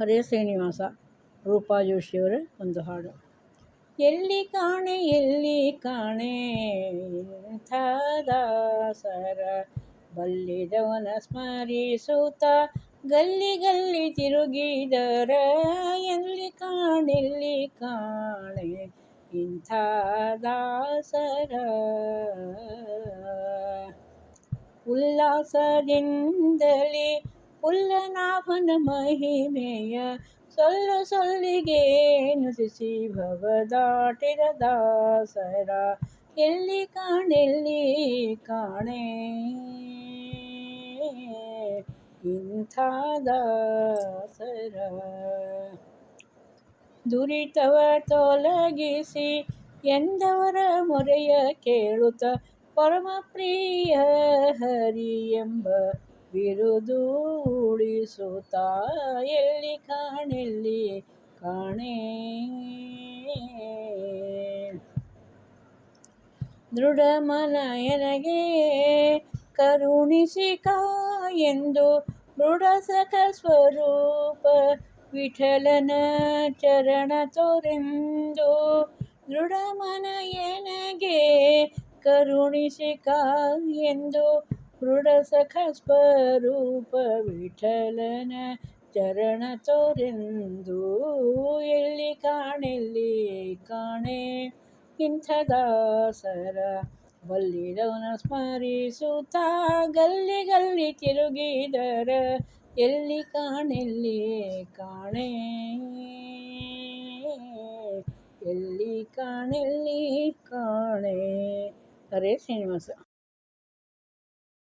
ಹರೇ ಶ್ರೀನಿವಾಸ ರೂಪಾ ಜೋಶಿಯವರ ಒಂದು ಹಾಡು. ಎಲ್ಲಿ ಕಾಣೆ ಎಲ್ಲಿ ಕಾಣೆ, ಇಂಥ ದಾಸರ. ಬಲ್ಲಿದವನ ಸ್ಮರಿಸುತ್ತ ಗಲ್ಲಿ ಗಲ್ಲಿ ತಿರುಗಿದರ. ಎಲ್ಲಿ ಕಾಣೆಲ್ಲಿ ಕಾಣೆ, ಇಂಥ ದಾಸರ. ಉಲ್ಲಾಸದಿಂದಲೇ ಪುಲ್ಲನಾಭನ ಮಹಿಮೆಯ ಸೊಲ್ಲು ಸೊಲ್ಲಿಗೆ ನುತಿಸಿ ಭವದಾಟಿದ ದಾಸರ ಎಲ್ಲಿ ಕಾಣೆಲ್ಲಿ ಕಾಣೆ ಇಂಥ ದಾಸರ ದುರಿತವ ತೊಲಗಿಸಿ ಎಂದವರ ಮೊರೆಯ ಕೇಳುತ್ತ ಪರಮ ಪ್ರಿಯ ಹರಿ ಎಂಬ ಬಿರುದು ಎಲ್ಲಿ ಕಾಣೆಲ್ಲಿ ಕಾಣೆ? ದೃಢ ಮನಯನಗೆ ಕರುಣಿಸಿ ಎಂದು ದೃಢ ಸಖ ಸ್ವರೂಪ ವಿಠಲನ ಚರಣ ತೋರೆಂದು ದೃಢ ಮನಯನಗೆ ಕರುಣಿಸಿ ಎಂದು ದೃಢ ಸಖ ಸ್ವರೂಪ ವಿಠಲನ ಚರಣ ತೋರೆಂದು ಎಲ್ಲಿ ಕಾಣೆಲ್ಲಿ ಕಾಣೆ ಇಂಥ ದಾಸರ ಬಲ್ಲಿದವನ ಸ್ಮರಿಸುತ್ತ ಗಲ್ಲಿ ಗಲ್ಲಿ ತಿರುಗಿದರ ಎಲ್ಲಿ ಕಾಣೆಲ್ಲಿ ಕಾಣೆ ಎಲ್ಲಿ ಕಾಣೆಲ್ಲಿ ಕಾಣೆ ಹರೇ ಶ್ರೀನಿವಾಸ